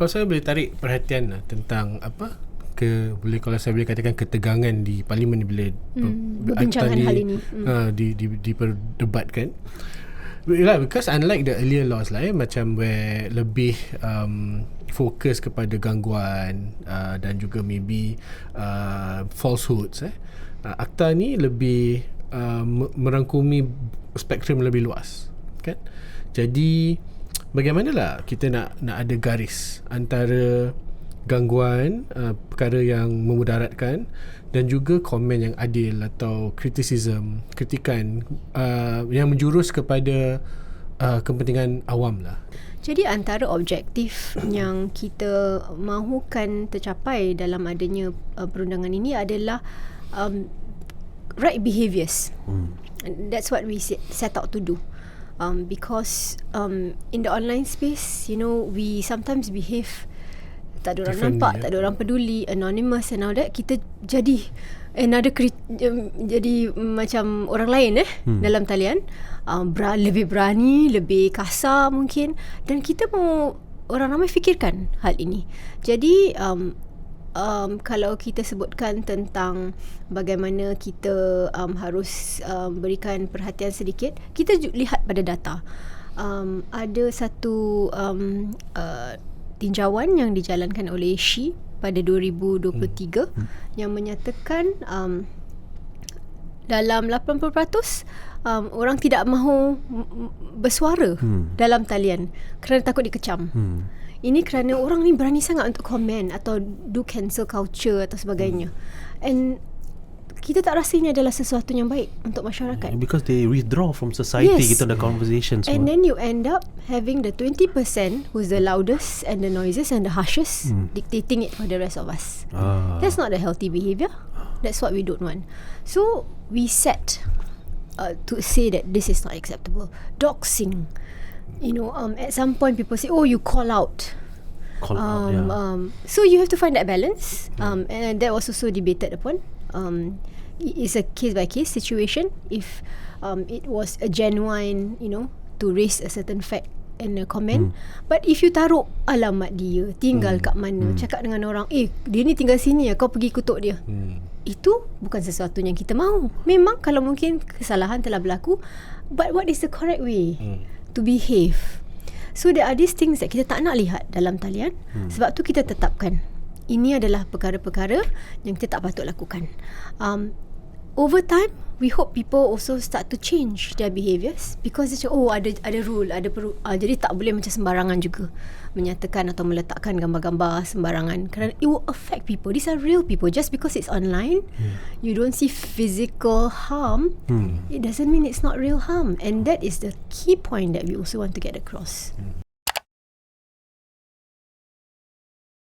kalau saya boleh tarik perhatian lah tentang apa ke boleh kalau saya boleh katakan ketegangan di parlimen bila Hmm, berbincangan di, hal ini. Hmm. uh, di, di diperdebatkan Yeah, because unlike the earlier laws lah eh, macam where lebih um, fokus kepada gangguan uh, dan juga maybe uh, falsehoods eh. Uh, akta ni lebih uh, me- merangkumi spektrum lebih luas kan. Jadi bagaimanalah kita nak nak ada garis antara gangguan uh, perkara yang memudaratkan dan juga komen yang adil atau criticism kritikan uh, yang menjurus kepada uh, kepentingan awam lah Jadi antara objektif yang kita mahukan tercapai dalam adanya uh, perundangan ini adalah um, right behaviours. Hmm. That's what we set, set out to do. Um, because um, in the online space, you know, we sometimes behave tak ada orang nampak, ya. tak ada orang peduli, anonymous and all that, kita jadi another crit- um, jadi macam orang lain eh hmm. dalam talian. Um, ber- lebih berani, lebih kasar mungkin dan kita mau orang ramai fikirkan hal ini. Jadi um, um, kalau kita sebutkan tentang bagaimana kita um, harus um, berikan perhatian sedikit, kita ju- lihat pada data. Um, ada satu um, uh, tinjauan yang dijalankan oleh SHI pada 2023 hmm. yang menyatakan um, dalam 80% um, orang tidak mahu bersuara Hmm. dalam talian kerana takut dikecam. Hmm. Ini kerana orang ni berani sangat untuk komen atau do cancel culture atau sebagainya. And kita tak rasa ini adalah sesuatu yang baik untuk masyarakat. Because they withdraw from society Yes. gitu the conversations. And semua. then you end up having the 20% who's the loudest and the noisiest and the harshest Hmm. dictating it for the rest of us. ah. That's not a healthy behavior. That's what we don't want. So we set uh, to say that this is not acceptable. Doxing. You know, um, at some point people say, "Oh, you call out." call out. Um, Yeah. um, so you have to find that balance, um, and that was also debated upon. Um, it's a case by case situation. If um, it was a genuine, you know, to raise a certain fact and a comment. But if you taruh alamat dia, tinggal kat mana, cakap dengan orang, eh dia ni tinggal sini ya, kau pergi kutuk dia. hmm. Itu bukan sesuatu yang kita mahu. Memang kalau mungkin kesalahan telah berlaku, but what is the correct way Hmm. to behave? So there are these things that kita tak nak lihat dalam talian. Hmm. Sebab tu kita tetapkan ini adalah perkara-perkara yang kita tak patut lakukan. Um, over time, we hope people also start to change their behaviours because it's oh ada ada rule, ada peru, uh, jadi tak boleh macam sembarangan juga menyatakan atau meletakkan gambar-gambar sembarangan kerana it will affect people. These are real people. Just because it's online, hmm. you don't see physical harm, Hmm. it doesn't mean it's not real harm. And that is the key point that we also want to get across.